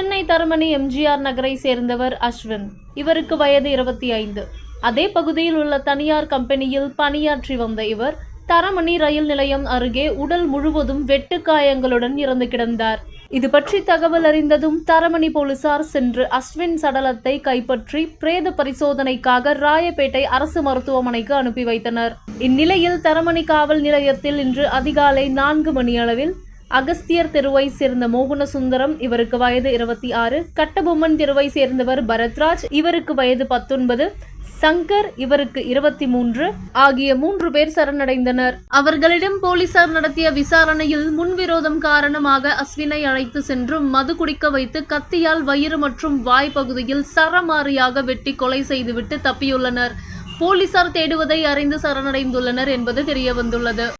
சென்னை தரமணி எம்ஜிஆர் நகரை சேர்ந்தவர் அஸ்வின். இவருக்கு வயது இருபத்தி ஐந்து. அதே பகுதியில் உள்ள தனியார் கம்பெனியில் பணியாற்றி வந்த இவர் தரமணி ரயில் நிலையம் அருகே உடல் முழுவதும் வெட்டு காயங்களுடன் இறந்து கிடந்தார். இது பற்றி தகவல் அறிந்ததும் தரமணி போலீசார் சென்று அஸ்வின் சடலத்தை கைப்பற்றி பிரேத பரிசோதனைக்காக ராயப்பேட்டை அரசு மருத்துவமனைக்கு அனுப்பி வைத்தனர். இந்நிலையில் தரமணி காவல் நிலையத்தில் இன்று அதிகாலை நான்கு மணியளவில் அகஸ்தியர் தெருவை சேர்ந்த மோகனசுந்தரம் இவருக்கு வயது இருபத்தி ஆறு. கட்டபொம்மன் தெருவை சேர்ந்தவர் பரத்ராஜ் இவருக்கு வயது பத்தொன்பது. சங்கர் இவருக்கு இருபத்தி மூன்று. ஆகிய மூன்று பேர் சரணடைந்தனர். அவர்களிடம் போலீசார் நடத்திய விசாரணையில் முன்விரோதம் காரணமாக அஸ்வினை அழைத்து சென்று மது குடிக்க வைத்து கத்தியால் வயிறு மற்றும் வாய் பகுதியில் சரமாரியாக வெட்டி கொலை செய்துவிட்டு தப்பியுள்ளனர். போலீசார் தேடுவதை அறிந்து சரணடைந்துள்ளனர் என்பது தெரியவந்துள்ளது.